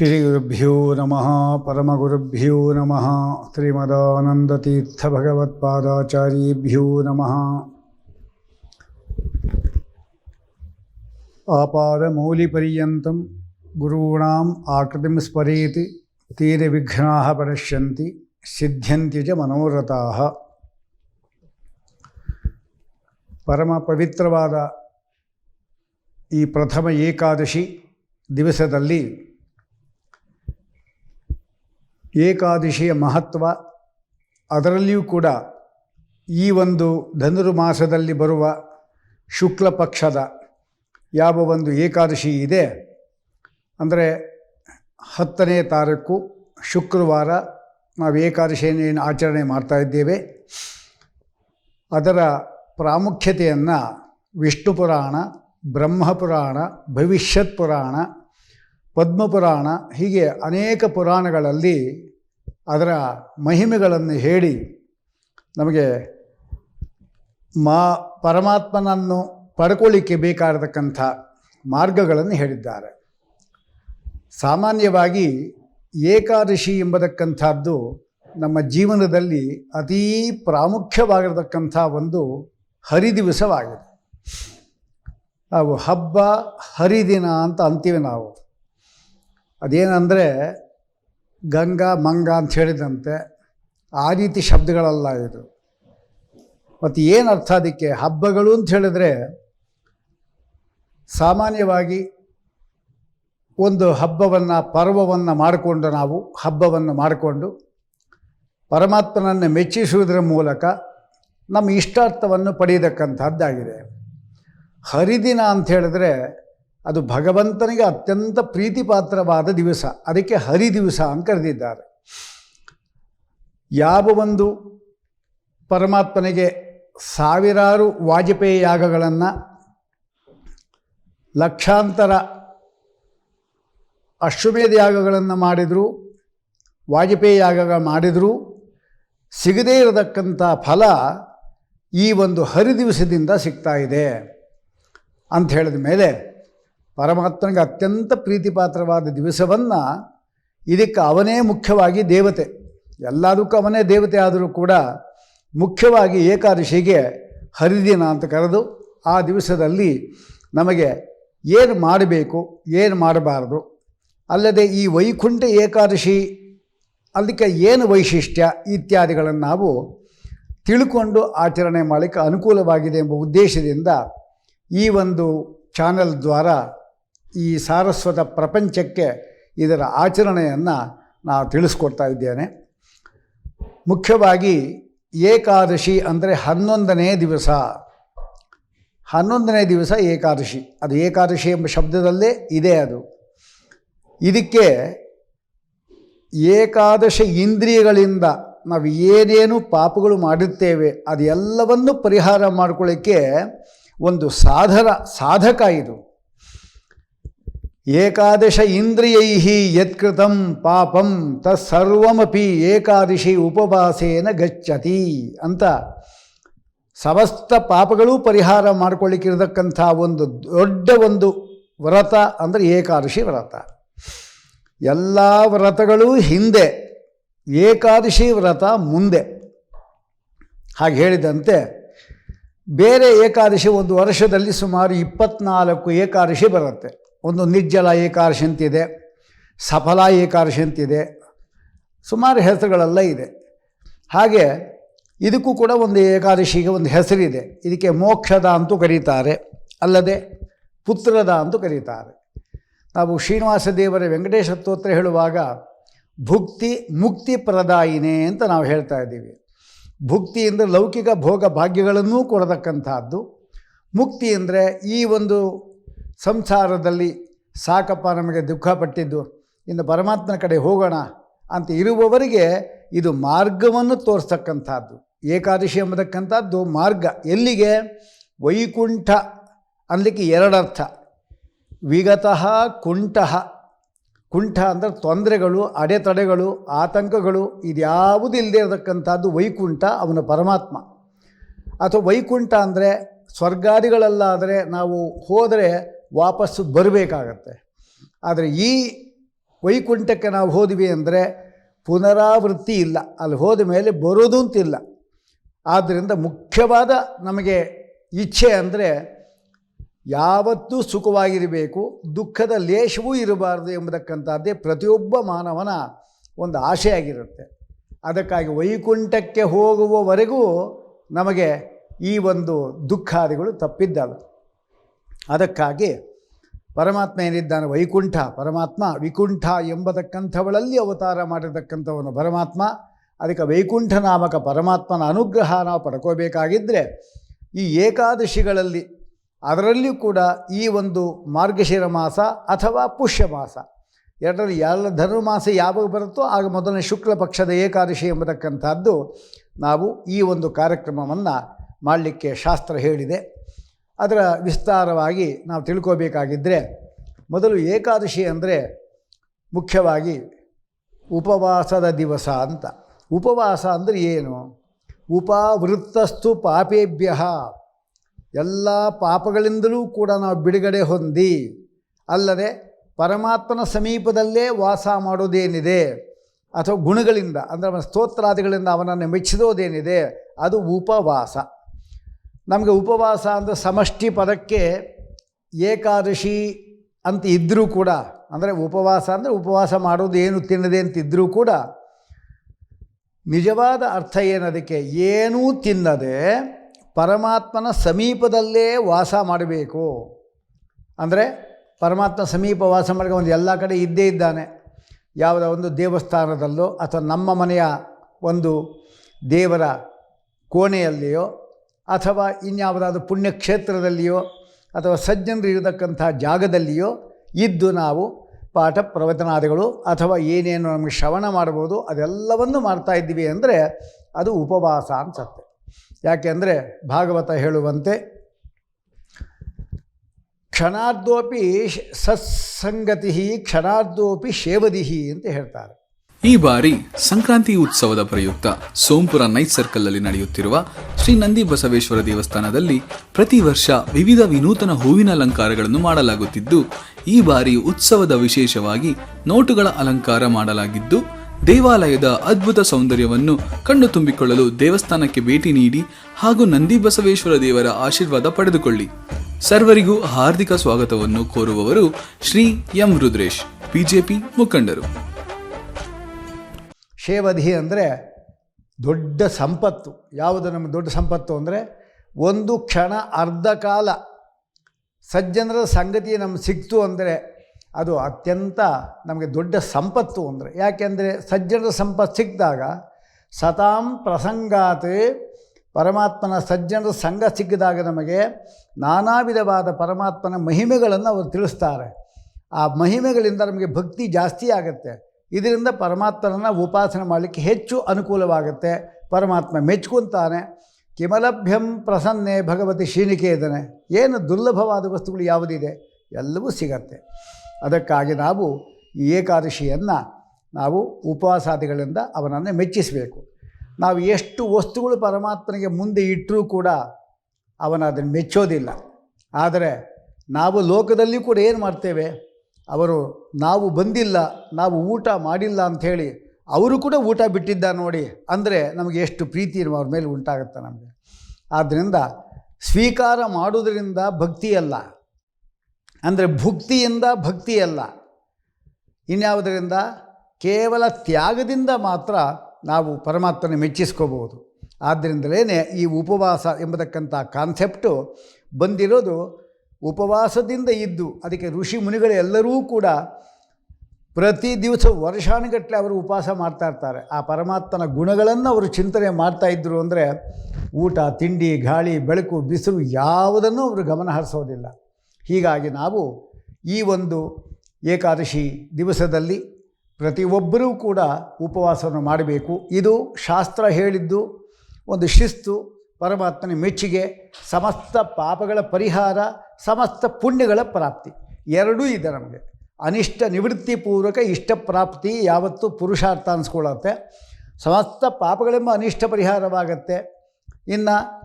श्रीगुरुभ्यो नमः परमगुरुभ्यो नमः श्रीमदानन्दतीर्थभगवत्पादाचार्येभ्यो नमः आपादमौलिपर्यन्तं गुरूणाम् आकृतिं स्मरेत् तेन विघ्नाः पनश्यन्ति सिद्ध्यन्ति च मनोरथाः ಪರಮಪವಿತ್ರವಾದ ಈ ಪ್ರಥಮ ಏಕಾದಶಿ ದಿವಸದಲ್ಲಿ ಏಕಾದಶಿಯ ಮಹತ್ವ, ಅದರಲ್ಲಿಯೂ ಕೂಡ ಈ ಒಂದು ಧನುರ್ಮಾಸದಲ್ಲಿ ಬರುವ ಶುಕ್ಲ ಪಕ್ಷದ ಯಾವ ಒಂದು ಏಕಾದಶಿ ಇದೆ, ಅಂದರೆ ಹತ್ತನೇ ತಾರೀಕು ಶುಕ್ರವಾರ ನಾವು ಏಕಾದಶಿಯನ್ನು ಆಚರಣೆ ಮಾಡ್ತಾ ಇದ್ದೇವೆ. ಅದರ ಪ್ರಾಮುಖ್ಯತೆಯನ್ನು ವಿಷ್ಣು ಪುರಾಣ ಬ್ರಹ್ಮಪುರಾಣ, ಭವಿಷ್ಯತ್ ಪುರಾಣ ಪದ್ಮಪುರಾಣ ಹೀಗೆ ಅನೇಕ ಪುರಾಣಗಳಲ್ಲಿ ಅದರ ಮಹಿಮೆಗಳನ್ನು ಹೇಳಿ ನಮಗೆ ಮಾ ಪರಮಾತ್ಮನನ್ನು ಪಡ್ಕೊಳ್ಳಿಕ್ಕೆ ಬೇಕಾಗಿರತಕ್ಕಂಥ ಮಾರ್ಗಗಳನ್ನು ಹೇಳಿದ್ದಾರೆ. ಸಾಮಾನ್ಯವಾಗಿ ಏಕಾದಶಿ ಎಂಬತಕ್ಕಂಥದ್ದು ನಮ್ಮ ಜೀವನದಲ್ಲಿ ಅತೀ ಪ್ರಾಮುಖ್ಯವಾಗಿರತಕ್ಕಂಥ ಒಂದು ಹರಿದಿವಸವಾಗಿದೆ. ನಾವು ಹಬ್ಬ, ಹರಿದಿನ ಅಂತ ಅಂತೀವಿ ನಾವು. ಅದೇನೆಂದರೆ ಗಂಗಾ, ಮಂಗ ಅಂತ ಹೇಳಿದಂತೆ ಆ ರೀತಿ ಶಬ್ದಗಳಲ್ಲ ಇದು. ಮತ್ತು ಏನು ಅರ್ಥ ಅದಕ್ಕೆ? ಹಬ್ಬಗಳು ಅಂತ ಹೇಳಿದ್ರೆ ಸಾಮಾನ್ಯವಾಗಿ ಒಂದು ಹಬ್ಬವನ್ನು, ಪರ್ವವನ್ನು ಮಾಡಿಕೊಂಡು ನಾವು ಹಬ್ಬವನ್ನು ಮಾಡಿಕೊಂಡು ಪರಮಾತ್ಮನನ್ನು ಮೆಚ್ಚಿಸುವುದರ ಮೂಲಕ ನಮ್ಮ ಇಷ್ಟಾರ್ಥವನ್ನು ಪಡೆಯತಕ್ಕಂಥದ್ದಾಗಿದೆ ಹರಿದಿನ ಅಂತ ಹೇಳಿದ್ರೆ ಅದು ಭಗವಂತನಿಗೆ ಅತ್ಯಂತ ಪ್ರೀತಿಪಾತ್ರವಾದ ದಿವಸ. ಅದಕ್ಕೆ ಹರಿ ದಿವಸ ಅಂತ ಕರೆದಿದ್ದಾರೆ. ಯಾವ ಒಂದು ಪರಮಾತ್ಮನಿಗೆ ಸಾವಿರಾರು ವಾಜಪೇಯಿ ಯಾಗಗಳನ್ನು ಲಕ್ಷಾಂತರ ಅಶ್ವಮೇಧ ಯಾಗಗಳನ್ನು ಮಾಡಿದರೂ, ವಾಜಪೇಯಿ ಯಾಗ ಮಾಡಿದರೂ, ಸಿಗದೇ ಇರತಕ್ಕಂಥ ಫಲ ಈ ಒಂದು ಹರಿದಿವಸದಿಂದ ಸಿಗ್ತಾ ಇದೆ ಅಂತ ಹೇಳಿದ ಮೇಲೆ ಪರಮಾತ್ಮನಿಗೆ ಅತ್ಯಂತ ಪ್ರೀತಿಪಾತ್ರವಾದ ದಿವಸವನ್ನು ಇದಕ್ಕೆ ಅವನೇ ಮುಖ್ಯವಾಗಿ ದೇವತೆ. ಎಲ್ಲದಕ್ಕೂ ಅವನೇ ದೇವತೆ ಆದರೂ ಕೂಡ ಮುಖ್ಯವಾಗಿ ಏಕಾದಶಿಗೆ ಹರಿದಿನ ಅಂತ ಕರೆದು ಆ ದಿವಸದಲ್ಲಿ ನಮಗೆ ಏನು ಮಾಡಬೇಕು, ಏನು ಮಾಡಬಾರ್ದು. ಅಲ್ಲದೆ ಈ ವೈಕುಂಠ ಏಕಾದಶಿ ಅದಕ್ಕೆ ಏನು ವೈಶಿಷ್ಟ್ಯ ಇತ್ಯಾದಿಗಳನ್ನು ನಾವು ತಿಳ್ಕೊಂಡು ಆಚರಣೆ ಮಾಡಲಿಕ್ಕೆ ಅನುಕೂಲವಾಗಿದೆ ಎಂಬ ಉದ್ದೇಶದಿಂದ ಈ ಒಂದು ಚಾನಲ್ ದ್ವಾರ ಈ ಸಾರಸ್ವತ ಪ್ರಪಂಚಕ್ಕೆ ಇದರ ಆಚರಣೆಯನ್ನು ನಾವು ತಿಳಿಸ್ಕೊಡ್ತಾ ಇದ್ದೇನೆ. ಮುಖ್ಯವಾಗಿ ಏಕಾದಶಿ ಅಂದರೆ ಹನ್ನೊಂದನೇ ದಿವಸ. ಹನ್ನೊಂದನೇ ದಿವಸ ಏಕಾದಶಿ. ಅದು ಏಕಾದಶಿ ಎಂಬ ಶಬ್ದದಲ್ಲೇ ಇದೆ ಅದು. ಇದಕ್ಕೆ ಏಕಾದಶ ಇಂದ್ರಿಯಗಳಿಂದ ನಾವು ಏನೇನು ಪಾಪಗಳು ಮಾಡುತ್ತೇವೆ ಅದೆಲ್ಲವನ್ನು ಪರಿಹಾರ ಮಾಡ್ಕೊಳ್ಳಿಕ್ಕೆ ಒಂದು ಸಾಧನ ಸಾಧಕ ಇದು. ಏಕಾದಶ ಇಂದ್ರಿಯೈ ಯತ್ಕೃತಂ ಪಾಪಂ ತತ್ಸರ್ವಮಪಿ ಏಕಾದಶಿ ಉಪವಾಸೇನ ಗಚ್ಚತಿ ಅಂತ. ಸಮಸ್ತ ಪಾಪಗಳೂ ಪರಿಹಾರ ಮಾಡ್ಕೊಳ್ಳಿಕ್ಕಿರತಕ್ಕಂಥ ಒಂದು ದೊಡ್ಡ ಒಂದು ವ್ರತ ಅಂದರೆ ಏಕಾದಶಿ ವ್ರತ. ಎಲ್ಲ ವ್ರತಗಳೂ ಹಿಂದೆ, ಏಕಾದಶಿ ವ್ರತ ಮುಂದೆ. ಹಾಗೆ ಹೇಳಿದಂತೆ ಬೇರೆ ಏಕಾದಶಿ ಒಂದು ವರ್ಷದಲ್ಲಿ ಸುಮಾರು ಇಪ್ಪತ್ನಾಲ್ಕು ಏಕಾದಶಿ ಬರುತ್ತೆ. ಒಂದು ನಿರ್ಜಲ ಏಕಾದಶಿ ಅಂತಿದೆ ಸಫಲ ಏಕಾದಶಿ ಅಂತಿದೆ ಸುಮಾರು ಹೆಸರುಗಳೆಲ್ಲ ಇದೆ. ಹಾಗೆ ಇದಕ್ಕೂ ಕೂಡ ಒಂದು ಏಕಾದಶಿಗೆ ಒಂದು ಹೆಸರಿದೆ. ಇದಕ್ಕೆ ಮೋಕ್ಷದ ಅಂತೂ ಕರೀತಾರೆ, ಅಲ್ಲದೆ ಪುತ್ರದ ಅಂತೂ ಕರೀತಾರೆ. ನಾವು ಶ್ರೀನಿವಾಸ ದೇವರ ವೆಂಕಟೇಶ ಸ್ತೋತ್ರ ಹೇಳುವಾಗ, ಭುಕ್ತಿ ಮುಕ್ತಿ ಪ್ರದಾಯಿನೇ ಅಂತ ನಾವು ಹೇಳ್ತಾ ಇದ್ದೀವಿ. ಭುಕ್ತಿ ಅಂದರೆ ಲೌಕಿಕ ಭೋಗ ಭಾಗ್ಯಗಳನ್ನೂ ಕೊಡತಕ್ಕಂಥದ್ದು. ಮುಕ್ತಿ ಅಂದರೆ ಈ ಒಂದು ಸಂಸಾರದಲ್ಲಿ ಸಾಕಪ್ಪ ನಮಗೆ ದುಃಖ ಪಟ್ಟಿದ್ದು, ಇನ್ನು ಪರಮಾತ್ಮನ ಕಡೆ ಹೋಗೋಣ ಅಂತ ಇರುವವರಿಗೆ ಇದು ಮಾರ್ಗವನ್ನು ತೋರಿಸ್ತಕ್ಕಂಥದ್ದು ಏಕಾದಶಿ ಎಂಬತಕ್ಕಂಥದ್ದು ಮಾರ್ಗ. ಎಲ್ಲಿಗೆ? ವೈಕುಂಠ ಅನ್ನಲಿಕ್ಕೆ ಎರಡರ್ಥ. ವಿಗತಃ ಕುಂಠಃ. ಕುಂಠ ಅಂದರೆ ತೊಂದರೆಗಳು, ಅಡೆತಡೆಗಳು, ಆತಂಕಗಳು, ಇದ್ಯಾವುದು ಇಲ್ಲದೆ ಇರತಕ್ಕಂಥದ್ದು ವೈಕುಂಠ, ಅವನ ಪರಮಾತ್ಮ. ಅಥವಾ ವೈಕುಂಠ ಅಂದರೆ ಸ್ವರ್ಗಾದಿಗಳಲ್ಲಾದರೆ ನಾವು ಹೋದರೆ ವಾಪಸ್ಸು ಬರಬೇಕಾಗತ್ತೆ. ಆದರೆ ಈ ವೈಕುಂಠಕ್ಕೆ ನಾವು ಹೋದ್ವಿ ಅಂದರೆ ಪುನರಾವೃತ್ತಿ ಇಲ್ಲ. ಅಲ್ಲಿ ಹೋದ ಮೇಲೆ ಬರೋದು ಅಂತಿಲ್ಲ ಆದ್ದರಿಂದ ಮುಖ್ಯವಾದ ನಮಗೆ ಇಚ್ಛೆ ಅಂದರೆ ಯಾವತ್ತೂ ಸುಖವಾಗಿರಬೇಕು, ದುಃಖದ ಲೇಷವೂ ಇರಬಾರ್ದು ಎಂಬತಕ್ಕಂಥದ್ದೇ ಪ್ರತಿಯೊಬ್ಬ ಮಾನವನ ಒಂದು ಆಶೆ ಆಗಿರುತ್ತೆ ಅದಕ್ಕಾಗಿ ವೈಕುಂಠಕ್ಕೆ ಹೋಗುವವರೆಗೂ ನಮಗೆ ಈ ಒಂದು ದುಃಖಾದಿಗಳು ತಪ್ಪಿದ್ದಲ್ಲ ಅದಕ್ಕಾಗಿ ಪರಮಾತ್ಮ ಏನಿದ್ದಾನೆ? ವೈಕುಂಠ. ಪರಮಾತ್ಮ ವಿಕುಂಠ ಎಂಬತಕ್ಕಂಥವಳಲ್ಲಿ ಅವತಾರ ಮಾಡಿರ್ತಕ್ಕಂಥವನು ಪರಮಾತ್ಮ. ಅದಕ್ಕೆ ವೈಕುಂಠ ನಾಮಕ ಪರಮಾತ್ಮನ ಅನುಗ್ರಹ ನಾವು ಪಡ್ಕೋಬೇಕಾಗಿದ್ದರೆ ಈ ಏಕಾದಶಿಗಳಲ್ಲಿ ಅದರಲ್ಲಿಯೂ ಕೂಡ ಈ ಒಂದು ಮಾರ್ಗಶಿರ ಮಾಸ ಅಥವಾ ಪುಷ್ಯ ಮಾಸ. ಎರಡರಲ್ಲಿ ಎಲ್ಲ ಧನುರ್ಮಾಸ ಯಾವಾಗ ಬರುತ್ತೋ ಆಗ ಮೊದಲನೇ ಶುಕ್ಲ ಪಕ್ಷದ ಏಕಾದಶಿ ಎಂಬತಕ್ಕಂಥದ್ದು ನಾವು ಈ ಒಂದು ಕಾರ್ಯಕ್ರಮವನ್ನು ಮಾಡಲಿಕ್ಕೆ ಶಾಸ್ತ್ರ ಹೇಳಿದೆ. ಅದರ ವಿಸ್ತಾರವಾಗಿ ನಾವು ತಿಳ್ಕೋಬೇಕಾಗಿದ್ದರೆ ಮೊದಲು ಏಕಾದಶಿ ಅಂದರೆ ಮುಖ್ಯವಾಗಿ ಉಪವಾಸದ ದಿವಸ ಅಂತ. ಉಪವಾಸ ಅಂದರೆ ಏನು? ಉಪವೃತ್ತಸ್ತು ಪಾಪೇಭ್ಯ. ಎಲ್ಲ ಪಾಪಗಳಿಂದಲೂ ಕೂಡ ನಾವು ಬಿಡುಗಡೆ ಹೊಂದಿ, ಅಲ್ಲದೆ ಪರಮಾತ್ಮನ ಸಮೀಪದಲ್ಲೇ ವಾಸ ಮಾಡೋದೇನಿದೆ? ಅಥವಾ ಗುಣಗಳಿಂದ, ಅಂದರೆ ಅವನ ಸ್ತೋತ್ರಾದಿಗಳಿಂದ ಅವನನ್ನು ಮೆಚ್ಚಿದೋದೇನಿದೆ? ಅದು ಉಪವಾಸ. ನಮಗೆ ಉಪವಾಸ ಅಂದರೆ ಸಮಷ್ಟಿ ಪದಕ್ಕೆ ಏಕಾದಶಿ ಅಂತ ಇದ್ದರೂ ಕೂಡ, ಅಂದರೆ ಉಪವಾಸ ಅಂದರೆ ಉಪವಾಸ ಮಾಡೋದು ಏನು ತಿನ್ನದೆ ಅಂತ ಇದ್ದರೂ ಕೂಡ, ನಿಜವಾದ ಅರ್ಥ ಏನದಕ್ಕೆ ಏನೂ ತಿನ್ನದೆ ಪರಮಾತ್ಮನ ಸಮೀಪದಲ್ಲೇ ವಾಸ ಮಾಡಬೇಕು. ಅಂದರೆ ಪರಮಾತ್ಮ ಸಮೀಪ ವಾಸ ಮಾಡಿ ಒಂದು ಎಲ್ಲ ಕಡೆ ಇದ್ದೇ ಇದ್ದಾನೆ. ಯಾವುದೋ ಒಂದು ದೇವಸ್ಥಾನದಲ್ಲೋ ಅಥವಾ ನಮ್ಮ ಮನೆಯ ಒಂದು ದೇವರ ಕೋಣೆಯಲ್ಲಿಯೋ ಅಥವಾ ಇನ್ಯಾವುದಾದ್ರೂ ಪುಣ್ಯಕ್ಷೇತ್ರದಲ್ಲಿಯೋ ಅಥವಾ ಸಜ್ಜನರು ಇರತಕ್ಕಂಥ ಜಾಗದಲ್ಲಿಯೋ ಇದ್ದು ನಾವು ಪಾಠ ಪ್ರವಚನಾದಿಗಳು ಅಥವಾ ಏನೇನು ನಮಗೆ ಶ್ರವಣ ಮಾಡ್ಬೋದು ಅದೆಲ್ಲವನ್ನು ಮಾಡ್ತಾ ಇದ್ದೀವಿ ಅಂದರೆ ಅದು ಉಪವಾಸ ಅನ್ಸತ್ತೆ. ಯಾಕೆಂದರೆ ಭಾಗವತ ಹೇಳುವಂತೆ, ಕ್ಷಣಾರ್ಧೋಪಿ ಸತ್ಸಂಗತಿ ಕ್ಷಣಾರ್ಧೋಪಿ ಶೇವದಿಹಿ ಅಂತ ಹೇಳ್ತಾರೆ. ಈ ಬಾರಿ ಸಂಕ್ರಾಂತಿ ಉತ್ಸವದ ಪ್ರಯುಕ್ತ ಸೋಂಪುರ ನೈಟ್ ಸರ್ಕಲ್ ಅಲ್ಲಿ ನಡೆಯುತ್ತಿರುವ ಶ್ರೀ ನಂದಿ ಬಸವೇಶ್ವರ ದೇವಸ್ಥಾನದಲ್ಲಿ ಪ್ರತಿ ವರ್ಷ ವಿವಿಧ ವಿನೂತನ ಹೂವಿನ ಅಲಂಕಾರಗಳನ್ನು ಮಾಡಲಾಗುತ್ತಿದ್ದು, ಈ ಬಾರಿ ಉತ್ಸವದ ವಿಶೇಷವಾಗಿ ನೋಟುಗಳ ಅಲಂಕಾರ ಮಾಡಲಾಗಿದ್ದು, ದೇವಾಲಯದ ಅದ್ಭುತ ಸೌಂದರ್ಯವನ್ನು ಕಣ್ಣು ತುಂಬಿಕೊಳ್ಳಲು ದೇವಸ್ಥಾನಕ್ಕೆ ಭೇಟಿ ನೀಡಿ ಹಾಗೂ ನಂದಿ ಬಸವೇಶ್ವರ ದೇವರ ಆಶೀರ್ವಾದ ಪಡೆದುಕೊಳ್ಳಿ. ಸರ್ವರಿಗೂ ಹಾರ್ದಿಕ ಸ್ವಾಗತವನ್ನು ಕೋರುವವರು ಶ್ರೀ ಎಂ ರುದ್ರೇಶ್, ಬಿಜೆಪಿ ಮುಖಂಡರು. ಶೇವಧಿ ಅಂದರೆ ದೊಡ್ಡ ಸಂಪತ್ತು. ಯಾವುದು ನಮ್ಮ ದೊಡ್ಡ ಸಂಪತ್ತು ಅಂದರೆ ಒಂದು ಕ್ಷಣ, ಅರ್ಧ ಕಾಲ ಸಜ್ಜನರ ಸಂಗತಿ ನಮ್ಗೆ ಸಿಕ್ತು ಅಂದರೆ ಅದು ಅತ್ಯಂತ ನಮಗೆ ದೊಡ್ಡ ಸಂಪತ್ತು ಅಂದರೆ. ಯಾಕೆಂದರೆ ಸಜ್ಜನರ ಸಂಪತ್ತು ಸಿಕ್ಕಿದಾಗ ಸತಾಂ ಪ್ರಸಂಗಾತ್ ಪರಮಾತ್ಮನ ಸಜ್ಜನರ ಸಂಘ ಸಿಕ್ಕಿದಾಗ ನಮಗೆ ನಾನಾ ವಿಧವಾದ ಪರಮಾತ್ಮನ ಮಹಿಮೆಗಳನ್ನು ಅವರು ತಿಳಿಸ್ತಾರೆ. ಆ ಮಹಿಮೆಗಳಿಂದ ನಮಗೆ ಭಕ್ತಿ ಜಾಸ್ತಿ ಆಗುತ್ತೆ. ಇದರಿಂದ ಪರಮಾತ್ಮನನ್ನು ಉಪಾಸನೆ ಮಾಡಲಿಕ್ಕೆ ಹೆಚ್ಚು ಅನುಕೂಲವಾಗುತ್ತೆ. ಪರಮಾತ್ಮ ಮೆಚ್ಕೊಂತಾನೆ. ಕಿಮಲಭ್ಯಂ ಪ್ರಸನ್ನೆ ಭಗವತಿ ಶ್ರೀನಿಕೇತನೆ. ಏನು ದುರ್ಲಭವಾದ ವಸ್ತುಗಳು ಯಾವುದಿದೆ? ಎಲ್ಲವೂ ಸಿಗತ್ತೆ. ಅದಕ್ಕಾಗಿ ನಾವು ಈ ಏಕಾದಶಿಯನ್ನು ನಾವು ಉಪವಾಸಾದಿಗಳಿಂದ ಅವನನ್ನು ಮೆಚ್ಚಿಸಬೇಕು. ನಾವು ಎಷ್ಟು ವಸ್ತುಗಳು ಪರಮಾತ್ಮನಿಗೆ ಮುಂದೆ ಇಟ್ಟರೂ ಕೂಡ ಅವನ ಅದನ್ನು ಮೆಚ್ಚೋದಿಲ್ಲ. ಆದರೆ ನಾವು ಲೋಕದಲ್ಲಿ ಕೂಡ ಏನು ಮಾಡ್ತೇವೆ? ಅವರು ನಾವು ಬಂದಿಲ್ಲ, ನಾವು ಊಟ ಮಾಡಿಲ್ಲ ಅಂಥೇಳಿ ಅವರು ಕೂಡ ಊಟ ಬಿಟ್ಟಿದ್ದ ನೋಡಿ ಅಂದರೆ ನಮಗೆ ಎಷ್ಟು ಪ್ರೀತಿ ಅವ್ರ ಮೇಲೆ ಉಂಟಾಗುತ್ತೆ ನಮಗೆ. ಆದ್ದರಿಂದ ಸ್ವೀಕಾರ ಮಾಡೋದರಿಂದ ಭಕ್ತಿಯಲ್ಲ ಅಂದರೆ ಭುಕ್ತಿಯಿಂದ ಭಕ್ತಿಯಲ್ಲ ಇನ್ಯಾವುದರಿಂದ? ಕೇವಲ ತ್ಯಾಗದಿಂದ ಮಾತ್ರ ನಾವು ಪರಮಾತ್ಮನ ಮೆಚ್ಚಿಸ್ಕೋಬೋದು ಆದ್ದರಿಂದಲೇ ಈ ಉಪವಾಸ ಎಂಬತಕ್ಕಂಥ ಕಾನ್ಸೆಪ್ಟು ಬಂದಿರೋದು ಉಪವಾಸದಿಂದ ಇದ್ದು, ಅದಕ್ಕೆ ಋಷಿ ಮುನಿಗಳೆಲ್ಲರೂ ಕೂಡ ಪ್ರತಿ ದಿವಸ ವರ್ಷಾನುಗಟ್ಟಲೆ ಅವರು ಉಪವಾಸ ಮಾಡ್ತಾ ಇರ್ತಾರೆ. ಆ ಪರಮಾತ್ಮನ ಗುಣಗಳನ್ನು ಅವರು ಚಿಂತನೆ ಮಾಡ್ತಾ ಇದ್ದರು ಅಂದರೆ ಊಟ, ತಿಂಡಿ, ಗಾಳಿ, ಬೆಳಕು, ಬಿಸಿಲು ಯಾವುದನ್ನು ಅವರು ಗಮನ ಹರಿಸೋದಿಲ್ಲ. ಹೀಗಾಗಿ ನಾವು ಈ ಒಂದು ಏಕಾದಶಿ ದಿವಸದಲ್ಲಿ ಪ್ರತಿಯೊಬ್ಬರೂ ಕೂಡ ಉಪವಾಸವನ್ನು ಮಾಡಬೇಕು. ಇದು ಶಾಸ್ತ್ರ ಹೇಳಿದ್ದು, ಒಂದು ಶಿಸ್ತು ಪರಮಾತ್ಮನ ಮೆಚ್ಚುಗೆ, ಸಮಸ್ತ ಪಾಪಗಳ ಪರಿಹಾರ, ಸಮಸ್ತ ಪುಣ್ಯಗಳ ಪ್ರಾಪ್ತಿ. ಎರಡೂ ಇದೆ ನಮಗೆ. ಅನಿಷ್ಟ ನಿವೃತ್ತಿ ಪೂರ್ವಕ ಇಷ್ಟ ಪ್ರಾಪ್ತಿ ಯಾವತ್ತೂ ಪುರುಷಾರ್ಥ ಅನಿಸ್ಕೊಳ್ಳುತ್ತೆ ಸಮಸ್ತ ಪಾಪಗಳೆಂಬ ಅನಿಷ್ಟ ಪರಿಹಾರವಾಗತ್ತೆ. ಇನ್ನು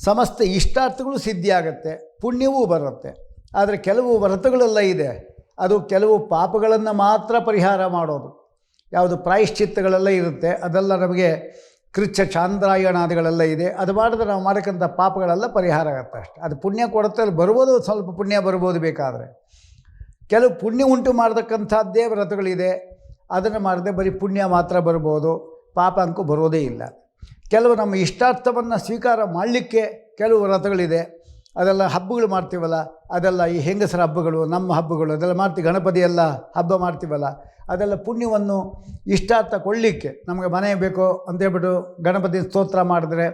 ಸಮಸ್ತ ಇಷ್ಟಾರ್ಥಗಳು ಸಿದ್ಧಿಯಾಗತ್ತೆ. ಪುಣ್ಯವೂ ಬರುತ್ತೆ. ಆದರೆ ಕೆಲವು ವ್ರತಗಳೆಲ್ಲ ಇದೆ. ಅದು ಕೆಲವು ಪಾಪಗಳನ್ನು ಮಾತ್ರ ಪರಿಹಾರ ಮಾಡೋದು. ಯಾವುದು ಪ್ರಾಯಶ್ಚಿತ್ತಗಳೆಲ್ಲ ಇರುತ್ತೆ. ಅದೆಲ್ಲ ನಮಗೆ ಕೃಚ್ಛ ಚಾಂದ್ರಾಯಣಾದಿಗಳೆಲ್ಲ ಇದೆ. ಅದು ಮಾಡಿದ್ರೆ ನಾವು ಮಾಡಕ್ಕಂಥ ಪಾಪಗಳೆಲ್ಲ ಪರಿಹಾರ ಆಗುತ್ತೆ ಅಷ್ಟೆ. ಅದು ಪುಣ್ಯ ಕೊಡುತ್ತೆ ಅಲ್ಲಿ ಬರ್ಬೋದು ಸ್ವಲ್ಪ ಪುಣ್ಯ ಬರ್ಬೋದು ಬೇಕಾದರೆ. ಕೆಲವು ಪುಣ್ಯ ಉಂಟು ಮಾಡತಕ್ಕಂಥದ್ದೇ ವ್ರತಗಳಿದೆ ಅದನ್ನು ಮಾಡದೆ ಬರೀ ಪುಣ್ಯ ಮಾತ್ರ ಬರ್ಬೋದು, ಪಾಪ ಅಂಕು ಬರೋದೇ ಇಲ್ಲ. ಕೆಲವು ನಮ್ಮ ಇಷ್ಟಾರ್ಥವನ್ನು ಸ್ವೀಕಾರ ಮಾಡಲಿಕ್ಕೆ ಕೆಲವು ವ್ರತಗಳಿದೆ ಅದೆಲ್ಲ ಹಬ್ಬಗಳು ಮಾಡ್ತೀವಲ್ಲ, ಅದೆಲ್ಲ ಈ ಹೆಂಗಸರ ಹಬ್ಬಗಳು, ನಮ್ಮ ಹಬ್ಬಗಳು, ಅದೆಲ್ಲ ಮಾಡ್ತೀವಿ. ಗಣಪತಿ ಎಲ್ಲ ಹಬ್ಬ ಮಾಡ್ತೀವಲ್ಲ, ಅದೆಲ್ಲ ಪುಣ್ಯವನ್ನು ಇಷ್ಟಾರ್ಥ ಕೊಡಲಿಕ್ಕೆ ನಮಗೆ ಮನೆ ಬೇಕು ಅಂತೇಳ್ಬಿಟ್ಟು ಗಣಪತಿ ಸ್ತೋತ್ರ ಮಾಡಿದ್ರೆ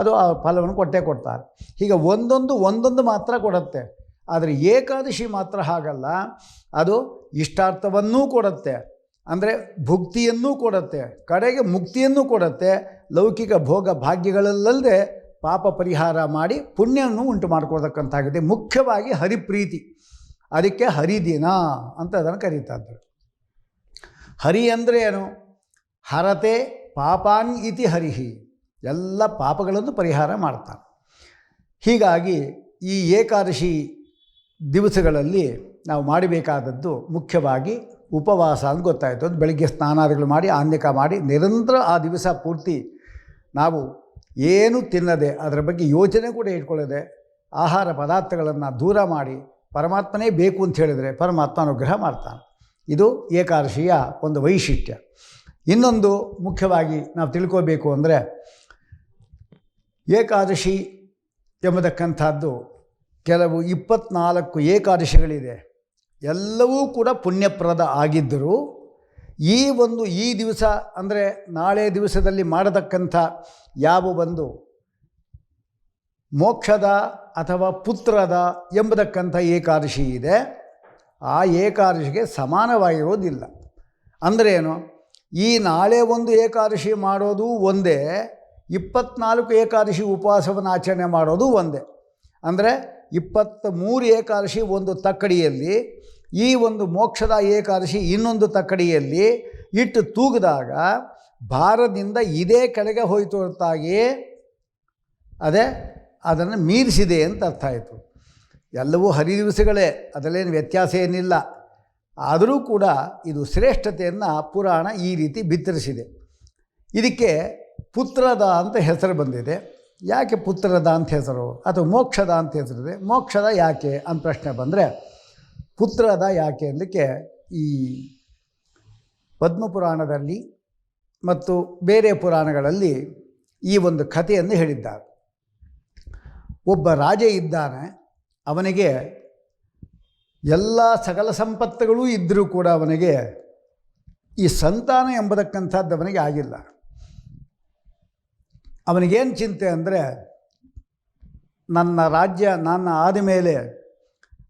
ಅದು ಆ ಫಲವನ್ನು ಕೊಟ್ಟೇ ಕೊಡ್ತಾರೆ. ಹೀಗೆ ಒಂದೊಂದು ಒಂದೊಂದು ಮಾತ್ರ ಕೊಡುತ್ತೆ. ಆದರೆ ಏಕಾದಶಿ ಮಾತ್ರ ಹಾಗಲ್ಲ, ಅದು ಇಷ್ಟಾರ್ಥವನ್ನೂ ಕೊಡುತ್ತೆ. ಅಂದರೆ ಭುಕ್ತಿಯನ್ನೂ ಕೊಡುತ್ತೆ. ಕಡೆಗೆ ಮುಕ್ತಿಯನ್ನು ಕೊಡುತ್ತೆ. ಲೌಕಿಕ ಭೋಗ ಭಾಗ್ಯಗಳಲ್ಲದೆ ಪಾಪ ಪರಿಹಾರ ಮಾಡಿ ಪುಣ್ಯವನ್ನು ಉಂಟು ಮಾಡಿಕೊಡ್ತಕ್ಕಂಥಾಗಿದೆ ಮುಖ್ಯವಾಗಿ ಹರಿಪ್ರೀತಿ. ಅದಕ್ಕೆ ಹರಿದಿನ ಅಂತ ಅದನ್ನು ಕರೀತಾ ಹರಿ ಅಂದರೆ ಏನು? ಹರತೆ ಪಾಪಾನ್ ಇತಿ ಹರಿಹಿ. ಎಲ್ಲ ಪಾಪಗಳನ್ನು ಪರಿಹಾರ ಮಾಡ್ತಾನೆ. ಹೀಗಾಗಿ ಈ ಏಕಾದಶಿ ದಿವಸಗಳಲ್ಲಿ ನಾವು ಮಾಡಬೇಕಾದದ್ದು ಮುಖ್ಯವಾಗಿ ಉಪವಾಸ ಅಂತ ಗೊತ್ತಾಯಿತು. ಬೆಳಗ್ಗೆ ಸ್ನಾನಾದಿಗಳು ಮಾಡಿ, ಆನ್ಯಕ ಮಾಡಿ, ನಿರಂತರ ಆ ದಿವಸ ಪೂರ್ತಿ ನಾವು ಏನು ತಿನ್ನದೆ ಅದರ ಬಗ್ಗೆ ಯೋಚನೆ ಕೂಡ ಇಟ್ಕೊಳ್ಳದೆ ಆಹಾರ ಪದಾರ್ಥಗಳನ್ನು ದೂರ ಮಾಡಿ ಪರಮಾತ್ಮನೇ ಬೇಕು ಅಂತ ಹೇಳಿದರೆ ಪರಮಾತ್ಮ ಅನುಗ್ರಹ ಮಾಡ್ತಾನೆ. ಇದು ಏಕಾದಶಿಯ ಒಂದು ವೈಶಿಷ್ಟ್ಯ. ಇನ್ನೊಂದು ಮುಖ್ಯವಾಗಿ ನಾವು ತಿಳ್ಕೋಬೇಕು ಅಂದರೆ ಏಕಾದಶಿ ಎಂಬತಕ್ಕಂಥದ್ದು ಕೆಲವು ಇಪ್ಪತ್ನಾಲ್ಕು ಏಕಾದಶಿಗಳಿದೆ. ಎಲ್ಲವೂ ಕೂಡ ಪುಣ್ಯಪ್ರದ ಆಗಿದ್ದರೂ ಈ ಒಂದು ಈ ದಿವಸ ಅಂದರೆ ನಾಳೆ ದಿವಸದಲ್ಲಿ ಮಾಡತಕ್ಕಂಥ ಯಾವ ಒಂದು ಮೋಕ್ಷದ ಅಥವಾ ಪುತ್ರದ ಎಂಬತಕ್ಕಂಥ ಏಕಾದಶಿ ಇದೆ, ಆ ಏಕಾದಶಿಗೆ ಸಮಾನವಾಗಿರೋದಿಲ್ಲ. ಅಂದರೆ ಏನು? ಈ ನಾಳೆ ಒಂದು ಏಕಾದಶಿ ಮಾಡೋದು ಒಂದೇ, ಇಪ್ಪತ್ನಾಲ್ಕು ಏಕಾದಶಿ ಉಪವಾಸವನ್ನು ಆಚರಣೆ ಮಾಡೋದು ಒಂದೇ. ಅಂದರೆ ಇಪ್ಪತ್ತ ಮೂರು ಏಕಾದಶಿ ಒಂದು ತಕ್ಕಡಿಯಲ್ಲಿ ಈ ಒಂದು ಮೋಕ್ಷದ ಏಕಾದಶಿ ಇನ್ನೊಂದು ತಕ್ಕಡಿಯಲ್ಲಿ ಇಟ್ಟು ತೂಗಿದಾಗ ಭಾರದಿಂದ ಇದೇ ಕಡೆಗೆ ಹೋಯಿತು ಹೊರತಾಗಿ ಅದೇ ಅದನ್ನು ಮೀರಿಸಿದೆ ಅಂತ ಅರ್ಥ ಆಯಿತು. ಎಲ್ಲವೂ ಹರಿದಿವಸಗಳೇ ಅದರಲ್ಲೇನು ವ್ಯತ್ಯಾಸ ಏನಿಲ್ಲ. ಆದರೂ ಕೂಡ ಇದು ಶ್ರೇಷ್ಠತೆಯನ್ನು ಪುರಾಣ ಈ ರೀತಿ ಬಿತ್ತರಿಸಿದೆ. ಇದಕ್ಕೆ ಪುತ್ರದ ಅಂತ ಹೆಸರು ಬಂದಿದೆ. ಯಾಕೆ ಪುತ್ರದ ಅಂತ ಹೆಸರು? ಅಥವಾ ಮೋಕ್ಷದ ಅಂತ ಹೆಸರಿದೆ? ಮೋಕ್ಷದ ಯಾಕೆ ಅಂತ ಪ್ರಶ್ನೆ ಬಂದರೆ ಪುತ್ರದ ಯಾಕೆ ಅಂದಕ್ಕೆ ಈ ಪದ್ಮಪುರಾಣದಲ್ಲಿ ಮತ್ತು ಬೇರೆ ಪುರಾಣಗಳಲ್ಲಿ ಈ ಒಂದು ಕಥೆಯನ್ನು ಹೇಳಿದ್ದಾರೆ. ಒಬ್ಬ ರಾಜ ಇದ್ದಾನೆ, ಅವನಿಗೆ ಎಲ್ಲ ಸಕಲ ಸಂಪತ್ತುಗಳೂ ಇದ್ದರೂ ಕೂಡ ಅವನಿಗೆ ಈ ಸಂತಾನ ಎಂಬತಕ್ಕಂಥದ್ದು ಅವನಿಗೆ ಆಗಿಲ್ಲ. ಅವನಿಗೇನು ಚಿಂತೆ ಅಂದರೆ, ನನ್ನ ರಾಜ್ಯ, ನನ್ನ ಆದ ಮೇಲೆ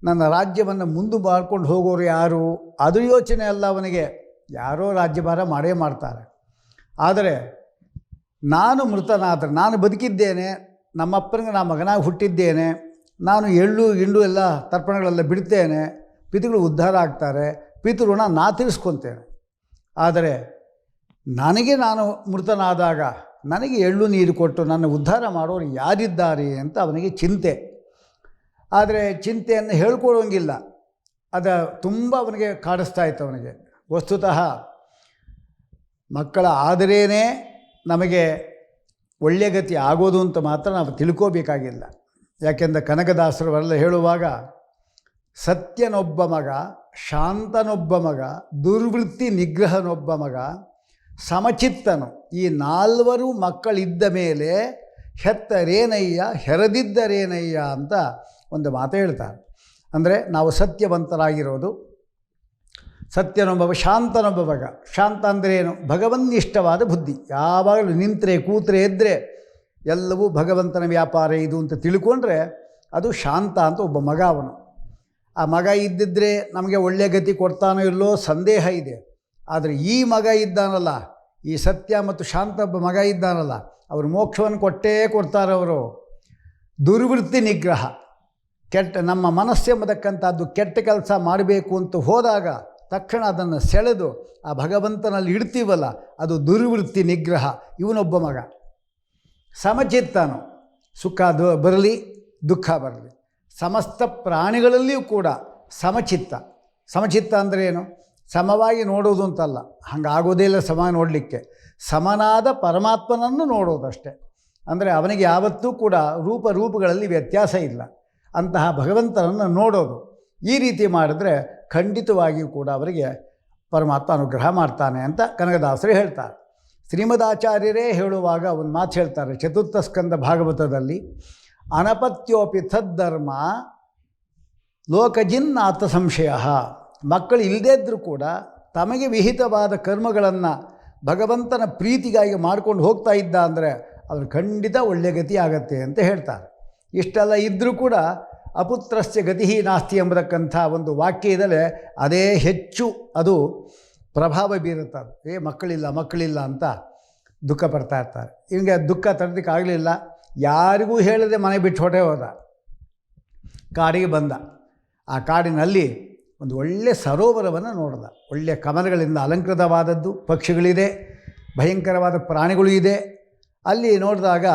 ನನ್ನ ರಾಜ್ಯವನ್ನು ಮುಂದೆ ಮಾಡ್ಕೊಂಡು ಹೋಗೋರು ಯಾರು? ಅದು ಯೋಚನೆ ಅಲ್ಲ ಅವನಿಗೆ. ಯಾರೋ ರಾಜ್ಯಭಾರ ಮಾಡೇ ಮಾಡ್ತಾರೆ. ಆದರೆ ನಾನು ಮೃತನಾದರೆ, ನಾನು ಬದುಕಿದ್ದೇನೆ, ನಮ್ಮಪ್ಪನಿಗೆ ನಾ ಮಗನಾಗಿ ಹುಟ್ಟಿದ್ದೇನೆ, ನಾನು ಎಳ್ಳು, ಗಿಂಡು ಎಲ್ಲ ತರ್ಪಣಗಳೆಲ್ಲ ಬಿಡ್ತೇನೆ, ಪಿತೃಗಳು ಉದ್ಧಾರ ಆಗ್ತಾರೆ, ಪಿತೃಋಣ ನಾ ತಿಳಿಸ್ಕೊತೇನೆ ಆದರೆ ನನಗೆ ನಾನು ಮೃತನಾದಾಗ ನನಗೆ ಎಳ್ಳು ನೀರು ಕೊಟ್ಟು ನನ್ನ ಉದ್ಧಾರ ಮಾಡೋರು ಯಾರಿದ್ದಾರೆ ಅಂತ ಅವನಿಗೆ ಚಿಂತೆ. ಆದರೆ ಚಿಂತೆಯನ್ನು ಹೇಳ್ಕೊಳ್ಳೋಂಗಿಲ್ಲ ಅದು ತುಂಬ ಅವನಿಗೆ ಕಾಡಿಸ್ತಾ ಇತ್ತು ಅವನಿಗೆ. ವಸ್ತುತಃ ಮಕ್ಕಳ ಆದರೇನೇ ನಮಗೆ ಒಳ್ಳೆಯ ಗತಿ ಆಗೋದು ಅಂತ ಮಾತ್ರ ನಾವು ತಿಳ್ಕೋಬೇಕಾಗಿಲ್ಲ. ಯಾಕೆಂದರೆ ಕನಕದಾಸರವರೆಲ್ಲ ಹೇಳುವಾಗ, ಸತ್ಯನೊಬ್ಬ ಮಗ, ಶಾಂತನೊಬ್ಬ ಮಗ, ದುರ್ವೃತ್ತಿ ನಿಗ್ರಹನೊಬ್ಬ ಮಗ, ಸಮಚಿತ್ತನು. ಈ ನಾಲ್ವರು ಮಕ್ಕಳಿದ್ದ ಮೇಲೆ ಹೆತ್ತರೇನಯ್ಯ, ಹೆರದಿದ್ದರೇನಯ್ಯ ಅಂತ ಒಂದು ಮಾತು ಹೇಳ್ತಾರೆ. ಅಂದರೆ ನಾವು ಸತ್ಯವಂತರಾಗಿರೋದು ಸತ್ಯನೊಬ್ಬ ಶಾಂತನೊಬ್ಬ ಭಗ ಶಾಂತ ಅಂದರೆ ಏನು? ಭಗವನ್ನಿಷ್ಟವಾದ ಬುದ್ಧಿ. ಯಾವಾಗಲೂ ನಿಂತರೆ, ಕೂತ್ರೆ ಎದ್ದರೆ ಎಲ್ಲವೂ ಭಗವಂತನ ವ್ಯಾಪಾರ ಇದು ಅಂತ ತಿಳ್ಕೊಂಡ್ರೆ ಅದು ಶಾಂತ ಅಂತ ಒಬ್ಬ ಮಗ ಅವನು. ಆ ಮಗ ಇದ್ದಿದ್ದರೆ ನಮಗೆ ಒಳ್ಳೆಯ ಗತಿ ಕೊಡ್ತಾನೋ ಇಲ್ಲೋ ಸಂದೇಹ ಇದೆ. ಆದರೆ ಈ ಮಗ ಇದ್ದಾನಲ್ಲ, ಈ ಸತ್ಯ ಮತ್ತು ಶಾಂತ ಒಬ್ಬ ಮಗ ಇದ್ದಾನಲ್ಲ, ಅವರು ಮೋಕ್ಷವನ್ನು ಕೊಟ್ಟೇ ಕೊಡ್ತಾರೆ ಅವರು. ದುರ್ವೃತ್ತಿ ನಿಗ್ರಹ. ಕೆಟ್ಟ ನಮ್ಮ ಮನಸ್ಸೆಂಬತಕ್ಕಂಥದ್ದು ಕೆಟ್ಟ ಕೆಲಸ ಮಾಡಬೇಕು ಅಂತ ಹೋದಾಗ ತಕ್ಷಣ ಅದನ್ನು ಸೆಳೆದು ಆ ಭಗವಂತನಲ್ಲಿ ಇಡ್ತೀವಲ್ಲ, ಅದು ದುರ್ವೃತ್ತಿ ನಿಗ್ರಹ. ಇವನೊಬ್ಬ ಮಗ. ಸಮಚಿತ್ತನು. ಸುಖ ಬರಲಿ, ದುಃಖ ಬರಲಿ. ಸಮಸ್ತ ಪ್ರಾಣಿಗಳಲ್ಲಿಯೂ ಕೂಡ ಸಮಚಿತ್ತ. ಸಮಚಿತ್ತ ಅಂದರೆ ಏನು? ಸಮವಾಗಿ ನೋಡೋದು ಅಂತಲ್ಲ. ಆಗೋದೇ ಇಲ್ಲ ಸಮ ನೋಡಲಿಕ್ಕೆ. ಸಮನಾದ ಪರಮಾತ್ಮನನ್ನು ನೋಡೋದಷ್ಟೆ. ಅಂದರೆ ಅವನಿಗೆ ಯಾವತ್ತೂ ಕೂಡ ರೂಪ ರೂಪಗಳಲ್ಲಿ ವ್ಯತ್ಯಾಸ ಇಲ್ಲ. ಅಂತಹ ಭಗವಂತನನ್ನು ನೋಡೋದು. ಈ ರೀತಿ ಮಾಡಿದ್ರೆ ಖಂಡಿತವಾಗಿಯೂ ಕೂಡ ಅವರಿಗೆ ಪರಮಾತ್ಮ ಅನುಗ್ರಹ ಮಾಡ್ತಾನೆ ಅಂತ ಕನಕದಾಸರು ಹೇಳ್ತಾರೆ. ಶ್ರೀಮದಾಚಾರ್ಯರೇ ಹೇಳುವಾಗ ಒಂದು ಮಾತು ಹೇಳ್ತಾರೆ, ಚತುರ್ಥ ಸ್ಕಂದ ಭಾಗವತದಲ್ಲಿ, ಅನಪತ್ಯೋಪಿ ತದ್ಧರ್ಮ ಆತ ಸಂಶಯ. ಮಕ್ಕಳು ಇಲ್ಲದೇ ಇದ್ದರೂ ಕೂಡ ತಮಗೆ ವಿಹಿತವಾದ ಕರ್ಮಗಳನ್ನು ಭಗವಂತನ ಪ್ರೀತಿಗಾಗಿ ಮಾಡ್ಕೊಂಡು ಹೋಗ್ತಾ ಇದ್ದ ಅಂದರೆ ಅವ್ರು ಖಂಡಿತ ಒಳ್ಳೆಯ ಗತಿ ಆಗತ್ತೆ ಅಂತ ಹೇಳ್ತಾರೆ. ಇಷ್ಟೆಲ್ಲ ಇದ್ದರೂ ಕೂಡ ಅಪುತ್ರಸ್ಯ ಗತಿ ನಾಸ್ತಿ ಎಂಬತಕ್ಕಂಥ ಒಂದು ವಾಕ್ಯ ಇದಲ್ಲೇ ಅದೇ ಹೆಚ್ಚು ಅದು ಪ್ರಭಾವ ಬೀರುತ್ತೆ ಏ, ಮಕ್ಕಳಿಲ್ಲ ಮಕ್ಕಳಿಲ್ಲ ಅಂತ ದುಃಖ ಪಡ್ತಾ ಇರ್ತಾರೆ. ಇವನಿಗೆ ದುಃಖ ತಡೆದಕ್ಕೆ ಆಗಲಿಲ್ಲ. ಯಾರಿಗೂ ಹೇಳದೆ ಮನೆ ಬಿಟ್ಟು ಹೊಟ್ಟೆ ಹೋದ. ಕಾಡಿಗೆ ಬಂದ. ಆ ಕಾಡಿನಲ್ಲಿ ಒಂದು ಒಳ್ಳೆಯ ಸರೋವರವನ್ನು ನೋಡಿದ. ಒಳ್ಳೆಯ ಕಮಲಗಳಿಂದ ಅಲಂಕೃತವಾದದ್ದು, ಪಕ್ಷಿಗಳಿದೆ, ಭಯಂಕರವಾದ ಪ್ರಾಣಿಗಳು ಇದೆ. ಅಲ್ಲಿ ನೋಡಿದಾಗ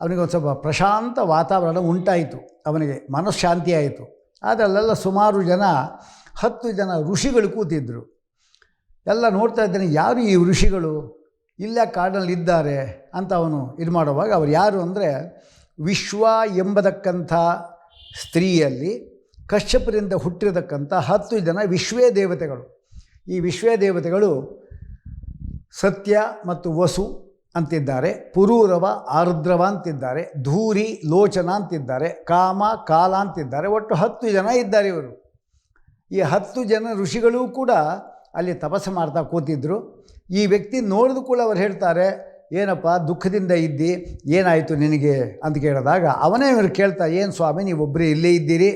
ಅವನಿಗೆ ಒಂದು ಸ್ವಲ್ಪ ಪ್ರಶಾಂತ ವಾತಾವರಣ ಉಂಟಾಯಿತು. ಅವನಿಗೆ ಮನಃಶಾಂತಿ ಆಯಿತು. ಆದರೆ ಅಲ್ಲೆಲ್ಲ ಸುಮಾರು ಜನ, ಹತ್ತು ಜನ ಋಷಿಗಳು ಕೂತಿದ್ದರು ಎಲ್ಲ ನೋಡ್ತಾ ಇದ್ದೇನೆ, ಯಾರು ಈ ಋಷಿಗಳು? ಇಲ್ಲ ಕಾಡಲ್ಲಿ ಇದ್ದಾರೆ ಅಂತ ಅವನು ಇದು ಮಾಡುವಾಗ ಅವರು ಯಾರು ಅಂದರೆ, ವಿಶ್ವ ಎಂಬತಕ್ಕಂಥ ಸ್ತ್ರೀಯಲ್ಲಿ ಕಶ್ಯಪರಿಂದ ಹುಟ್ಟಿರತಕ್ಕಂಥ ಹತ್ತು ಜನ ವಿಶ್ವೇ ದೇವತೆಗಳು. ಈ ವಿಶ್ವೇ ದೇವತೆಗಳು ಸತ್ಯ ಮತ್ತು ವಸು ಅಂತಿದ್ದಾರೆ, ಪುರೂರವ, ಆರ್ದ್ರವ ಅಂತಿದ್ದಾರೆ, ಧೂರಿ, ಲೋಚನ ಅಂತಿದ್ದಾರೆ, ಕಾಮ, ಕಾಲ ಅಂತಿದ್ದಾರೆ, ಒಟ್ಟು ಹತ್ತು ಜನ ಇದ್ದಾರೆ ಇವರು. ಈ ಹತ್ತು ಜನ ಋಷಿಗಳೂ ಕೂಡ ಅಲ್ಲಿ ತಪಸ್ಸು ಮಾಡ್ತಾ ಕೂತಿದ್ರು. ಈ ವ್ಯಕ್ತಿ ನೋಡಿದ ಕೂಡ ಅವ್ರು ಹೇಳ್ತಾರೆ, ಏನಪ್ಪ, ದುಃಖದಿಂದ ಇದ್ದಿ, ಏನಾಯಿತು ನಿನಗೆ? ಅಂತ ಕೇಳಿದಾಗ, ಅವನೇ ಇವರು ಕೇಳ್ತಾ, ಏನು ಸ್ವಾಮಿ ನೀವೊಬ್ಬರೇ ಇಲ್ಲೇ ಇದ್ದೀರಿ?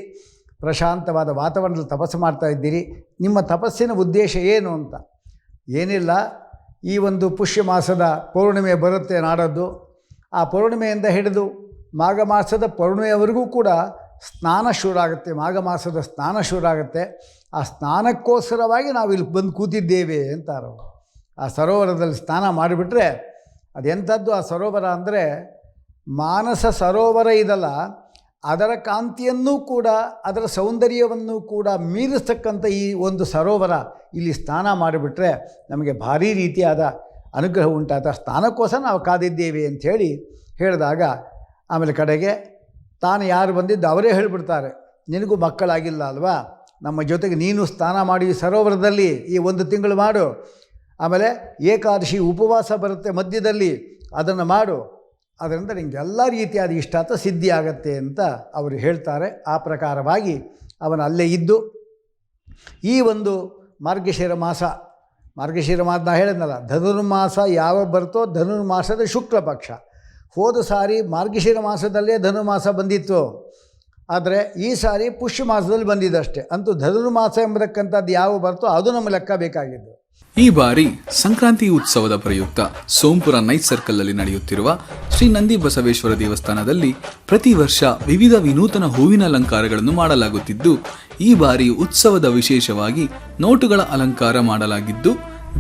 ಪ್ರಶಾಂತವಾದ ವಾತಾವರಣದಲ್ಲಿ ತಪಸ್ಸು ಮಾಡ್ತಾ ಇದ್ದೀರಿ. ನಿಮ್ಮ ತಪಸ್ಸಿನ ಉದ್ದೇಶ ಏನು? ಅಂತ. ಏನಿಲ್ಲ ಈ ಒಂದು ಪುಷ್ಯ ಮಾಸದ ಪೌರ್ಣಿಮೆ ಬರುತ್ತೆ ನಾಡದ್ದು. ಆ ಪೌರ್ಣಿಮೆಯಿಂದ ಹಿಡಿದು ಮಾಘ ಮಾಸದ ಪೌರ್ಣಿಮೆಯವರೆಗೂ ಕೂಡ ಸ್ನಾನ ಶುರು ಆಗುತ್ತೆ ಮಾಘ ಮಾಸದ ಸ್ನಾನ ಶುರು ಆಗುತ್ತೆ ಆ ಸ್ನಾನಕ್ಕೋಸ್ಕರವಾಗಿ ನಾವು ಇಲ್ಲಿ ಬಂದು ಕೂತಿದ್ದೇವೆ ಅಂತಾರೆ. ಆ ಸರೋವರದಲ್ಲಿ ಸ್ನಾನ ಮಾಡಿಬಿಟ್ರೆ ಅದೆಂಥದ್ದು ಆ ಸರೋವರ ಅಂದರೆ ಮಾನಸ ಸರೋವರ ಇದಲ್ಲ. ಅದರ ಕಾಂತಿಯನ್ನೂ ಕೂಡ, ಅದರ ಸೌಂದರ್ಯವನ್ನು ಕೂಡ ಮೀರಿಸ್ತಕ್ಕಂಥ ಈ ಒಂದು ಸರೋವರ ಇಲ್ಲಿ ಸ್ನಾನ ಮಾಡಿಬಿಟ್ರೆ ನಮಗೆ ಭಾರೀ ರೀತಿಯಾದ ಅನುಗ್ರಹ ಉಂಟಾದ. ಸ್ನಾನಕ್ಕೋಸ್ಕರ ನಾವು ಕಾದಿದ್ದೇವೆ ಅಂಥೇಳಿ ಹೇಳಿದಾಗ ಆಮೇಲೆ ಕಡೆಗೆ ತಾನು ಯಾರು ಬಂದಿದ್ದು ಅವರೇ ಹೇಳಿಬಿಡ್ತಾರೆ, ನಿನಗೂ ಮಕ್ಕಳಾಗಿಲ್ಲ ಅಲ್ವಾ? ನಮ್ಮ ಜೊತೆಗೆ ನೀನು ಸ್ನಾನ ಮಾಡಿ ಸರೋವರದಲ್ಲಿ ಈ ಒಂದು ತಿಂಗಳು ಮಾಡು. ಆಮೇಲೆ ಏಕಾದಶಿ ಉಪವಾಸ ಬರುತ್ತೆ ಮಧ್ಯದಲ್ಲಿ, ಅದನ್ನು ಮಾಡು. ಅದರಿಂದ ನಿಮಗೆ ಎಲ್ಲ ರೀತಿಯಾದ ಸಿದ್ಧಿ ಆಗತ್ತೆ ಅಂತ ಅವರು ಹೇಳ್ತಾರೆ. ಆ ಪ್ರಕಾರವಾಗಿ ಅವನು ಅಲ್ಲೇ ಇದ್ದು ಈ ಒಂದು ಮಾರ್ಗಶಿರ ಮಾಸ ಮಾರ್ಗಶಿರ ಮಾಸ ನಾ ಹೇಳಿದ್ನಲ್ಲ, ಧನುರ್ಮಾಸ ಯಾವ ಬರ್ತೋ ಧನುರ್ಮಾಸದ ಶುಕ್ಲ ಪಕ್ಷ. ಹೋದ ಸಾರಿ ಮಾರ್ಗಶಿರ ಮಾಸದಲ್ಲೇ ಧನುರ್ಮಾಸ ಬಂದಿತ್ತು. ಆದರೆ ಈ ಸಾರಿ ಪುಷ್ಯ ಮಾಸದಲ್ಲಿ ಬಂದಿದ್ದಷ್ಟೇ. ಅಂತೂ ಧನುರ್ಮಾಸ ಎಂಬತಕ್ಕಂಥದ್ದು ಯಾವ ಬರ್ತೋ ಅದು ನಮ್ಮ ಲೆಕ್ಕ ಬೇಕಾಗಿದ್ದು. ಈ ಬಾರಿ ಸಂಕ್ರಾಂತಿ ಉತ್ಸವದ ಪ್ರಯುಕ್ತ ಸೋಂಪುರ ನೈಟ್ ಸರ್ಕಲ್ ಅಲ್ಲಿ ನಡೆಯುತ್ತಿರುವ ಶ್ರೀ ನಂದಿ ಬಸವೇಶ್ವರ ದೇವಸ್ಥಾನದಲ್ಲಿ ಪ್ರತಿ ವರ್ಷ ವಿವಿಧ ವಿನೂತನ ಹೂವಿನ ಅಲಂಕಾರಗಳನ್ನು ಮಾಡಲಾಗುತ್ತಿದ್ದು, ಈ ಬಾರಿ ಉತ್ಸವದ ವಿಶೇಷವಾಗಿ ನೋಟುಗಳ ಅಲಂಕಾರ ಮಾಡಲಾಗಿದ್ದು,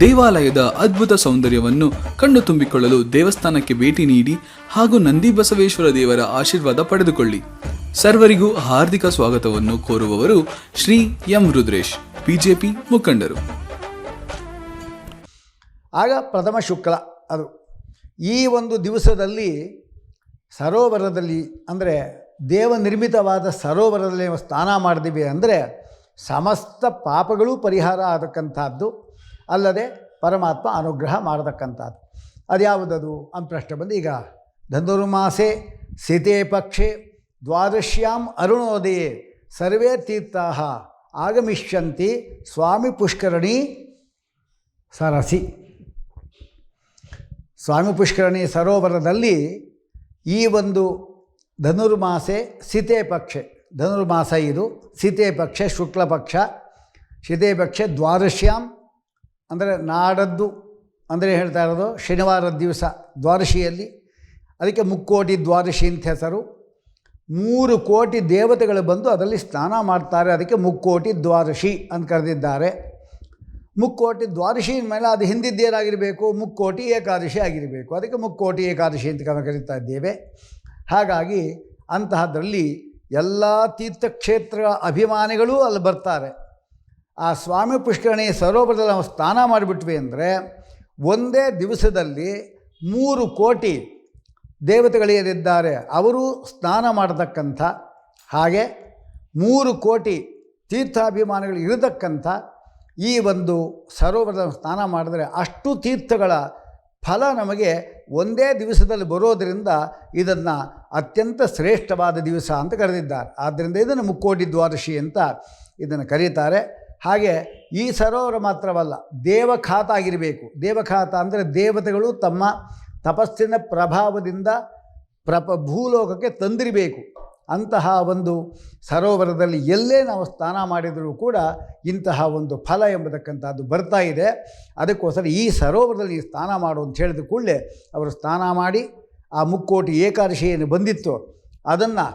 ದೇವಾಲಯದ ಅದ್ಭುತ ಸೌಂದರ್ಯವನ್ನು ಕಣ್ಣು ತುಂಬಿಕೊಳ್ಳಲು ದೇವಸ್ಥಾನಕ್ಕೆ ಭೇಟಿ ನೀಡಿ ಹಾಗೂ ನಂದಿ ಬಸವೇಶ್ವರ ದೇವರ ಆಶೀರ್ವಾದ ಪಡೆದುಕೊಳ್ಳಿ. ಸರ್ವರಿಗೂ ಹಾರ್ದಿಕ ಸ್ವಾಗತವನ್ನು ಕೋರುವವರು ಶ್ರೀ ಎಂ ರುದ್ರೇಶ್, ಬಿಜೆಪಿ ಮುಖಂಡರು. ಆಗ ಪ್ರಥಮ ಶುಕ್ಲ ಅದು. ಈ ಒಂದು ದಿವಸದಲ್ಲಿ ಸರೋವರದಲ್ಲಿ ಅಂದರೆ ದೇವ ನಿರ್ಮಿತವಾದ ಸರೋವರದಲ್ಲಿ ಸ್ನಾನ ಮಾಡಿದ್ವಿ ಅಂದರೆ ಸಮಸ್ತ ಪಾಪಗಳೂ ಪರಿಹಾರ ಆಗತಕ್ಕಂಥದ್ದು ಅಲ್ಲದೆ ಪರಮಾತ್ಮ ಅನುಗ್ರಹ ಮಾಡತಕ್ಕಂಥದ್ದು. ಅದ್ಯಾವುದದು? ಅಂತ ಪ್ರಶ್ನೆ ಬಂದು ಈಗ ಧನುರ್ಮಾಸೆ, ಸಿತೆ ಪಕ್ಷೆ, ದ್ವಾದಶ್ಯಾಂ ಅರುಣೋದಯೇ, ಸರ್ವೇ ತೀರ್ಥ ಆಗಮಿಷ್ಯಂತಿ ಸ್ವಾಮಿ ಪುಷ್ಕರಣಿ, ಸರಸಿ. ಸ್ವಾಮಿ ಪುಷ್ಕರಣಿ ಸರೋವರದಲ್ಲಿ ಈ ಒಂದು ಧನುರ್ಮಾಸೆ ಸಿತೆ ಪಕ್ಷೆ, ಧನುರ್ಮಾಸ ಇದು, ಸೀತೆ ಪಕ್ಷೆ, ಶುಕ್ಲ ಪಕ್ಷ, ಸಿತೆ ಪಕ್ಷೆ ದ್ವಾದಶ್ಯಾಂ ಅಂದರೆ ನಾಡದ್ದು, ಅಂದರೆ ಹೇಳ್ತಾ ಇರೋದು ಶನಿವಾರದ ದಿವಸ ದ್ವಾದಶಿಯಲ್ಲಿ, ಅದಕ್ಕೆ ಮುಕ್ಕೋಟಿ ದ್ವಾದಶಿ ಅಂತ ಹೆಸರು. ಮೂರು ಕೋಟಿ ದೇವತೆಗಳು ಬಂದು ಅದರಲ್ಲಿ ಸ್ನಾನ ಮಾಡ್ತಾರೆ, ಅದಕ್ಕೆ ಮುಕ್ಕೋಟಿ ದ್ವಾದಶಿ ಅಂತ ಕರೆದಿದ್ದಾರೆ. ಮುಕ್ಕೋಟಿ ದ್ವಾದಶಿ ಮೇಲೆ ಅದು ಹಿಂದಿದ್ದೇನಾಗಿರಬೇಕು ಮುಕ್ಕೋಟಿ ಏಕಾದಶಿ ಆಗಿರಬೇಕು. ಅದಕ್ಕೆ ಮುಕ್ಕೋಟಿ ಏಕಾದಶಿ ಅಂತ ನಾವು ಕರೀತಾ ಇದ್ದೇವೆ. ಹಾಗಾಗಿ ಅಂತಹದ್ರಲ್ಲಿ ಎಲ್ಲ ತೀರ್ಥಕ್ಷೇತ್ರ ಅಭಿಮಾನಿಗಳೂ ಅಲ್ಲಿ ಬರ್ತಾರೆ. ಆ ಸ್ವಾಮಿ ಪುಷ್ಕರಣಿ ಸರೋವರದಲ್ಲಿ ನಾವು ಸ್ನಾನ ಮಾಡಿಬಿಟ್ವಿ ಅಂದರೆ ಒಂದೇ ದಿವಸದಲ್ಲಿ ಮೂರು ಕೋಟಿ ದೇವತೆಗಳೇನಿದ್ದಾರೆ ಅವರು ಸ್ನಾನ ಮಾಡತಕ್ಕಂಥ ಹಾಗೆ ಮೂರು ಕೋಟಿ ತೀರ್ಥಾಭಿಮಾನಿಗಳು ಇರತಕ್ಕಂಥ ಈ ಒಂದು ಸರೋವರದ ಸ್ನಾನ ಮಾಡಿದರೆ ಅಷ್ಟು ತೀರ್ಥಗಳ ಫಲ ನಮಗೆ ಒಂದೇ ದಿವಸದಲ್ಲಿ ಬರೋದರಿಂದ ಇದನ್ನು ಅತ್ಯಂತ ಶ್ರೇಷ್ಠವಾದ ದಿವಸ ಅಂತ ಕರೆದಿದ್ದಾರೆ. ಆದ್ದರಿಂದ ಇದನ್ನು ಮುಕ್ಕೋಟಿ ದ್ವಾದಶಿ ಅಂತ ಇದನ್ನು ಕರೀತಾರೆ. ಹಾಗೆ ಈ ಸರೋವರ ಮಾತ್ರವಲ್ಲ, ದೇವಖಾತ ಆಗಿರಬೇಕು. ದೇವಖಾತ ಅಂದರೆ ದೇವತೆಗಳು ತಮ್ಮ ತಪಸ್ಸಿನ ಪ್ರಭಾವದಿಂದ ಪ್ರಪ ಭೂಲೋಕಕ್ಕೆ ತಂದಿರಬೇಕು. ಅಂತಹ ಒಂದು ಸರೋವರದಲ್ಲಿ ಎಲ್ಲೇ ನಾವು ಸ್ನಾನ ಮಾಡಿದರೂ ಕೂಡ ಇಂತಹ ಒಂದು ಫಲ ಎಂಬತಕ್ಕಂಥದ್ದು ಬರ್ತಾ ಇದೆ. ಅದಕ್ಕೋಸ್ಕರ ಈ ಸರೋವರದಲ್ಲಿ ಸ್ನಾನ ಮಾಡು ಅಂತ ಹೇಳಿದ ಕೂಡಲೇ ಅವರು ಸ್ನಾನ ಮಾಡಿ ಆ ಮುಕ್ಕೋಟಿ ಏಕಾದಶಿ ಏನು ಬಂದಿತ್ತು. ಅದನ್ನು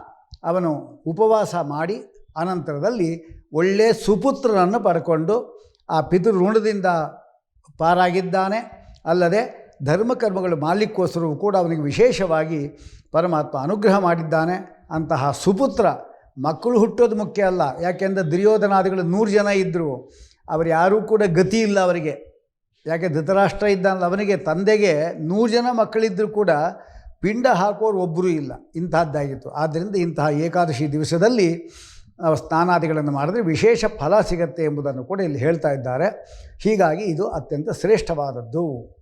ಅವನು ಉಪವಾಸ ಮಾಡಿ ಅನಂತರದಲ್ಲಿ ಒಳ್ಳೆಯ ಸುಪುತ್ರನನ್ನು ಪಡ್ಕೊಂಡು ಆ ಪಿತೃಋಣದಿಂದ ಪಾರಾಗಿದ್ದಾನೆ. ಅಲ್ಲದೆ ಧರ್ಮಕರ್ಮಗಳು ಮಾಡಲಿಕ್ಕೋಸ್ಕರವೂ ಕೂಡ ಅವನಿಗೆ ವಿಶೇಷವಾಗಿ ಪರಮಾತ್ಮ ಅನುಗ್ರಹ ಮಾಡಿದ್ದಾನೆ. ಅಂತಹ ಸುಪುತ್ರ ಮಕ್ಕಳು ಹುಟ್ಟೋದು ಮುಖ್ಯ ಅಲ್ಲ. ಯಾಕೆಂದರೆ ದುರ್ಯೋಧನಾದಿಗಳು ನೂರು ಜನ ಇದ್ದರು ಅವರು ಯಾರೂ ಕೂಡ ಗತಿ ಇಲ್ಲ ಅವರಿಗೆ. ಯಾಕೆ ಧೃತರಾಷ್ಟ್ರ ಇದ್ದಾನಲ್ಲ ಅವನಿಗೆ, ತಂದೆಗೆ ನೂರು ಜನ ಮಕ್ಕಳಿದ್ದರೂ ಕೂಡ ಪಿಂಡ ಹಾಕೋರು ಒಬ್ಬರೂ ಇಲ್ಲ. ಇಂತಹದ್ದಾಗಿತ್ತು. ಆದ್ದರಿಂದ ಇಂತಹ ಏಕಾದಶಿ ದಿವಸದಲ್ಲಿ ನಾವು ಸ್ನಾನಾದಿಗಳನ್ನು ಮಾಡಿದ್ರೆ ವಿಶೇಷ ಫಲ ಸಿಗತ್ತೆ ಎಂಬುದನ್ನು ಕೂಡ ಇಲ್ಲಿ ಹೇಳ್ತಾ ಇದ್ದಾರೆ. ಹೀಗಾಗಿ ಇದು ಅತ್ಯಂತ ಶ್ರೇಷ್ಠವಾದದ್ದು.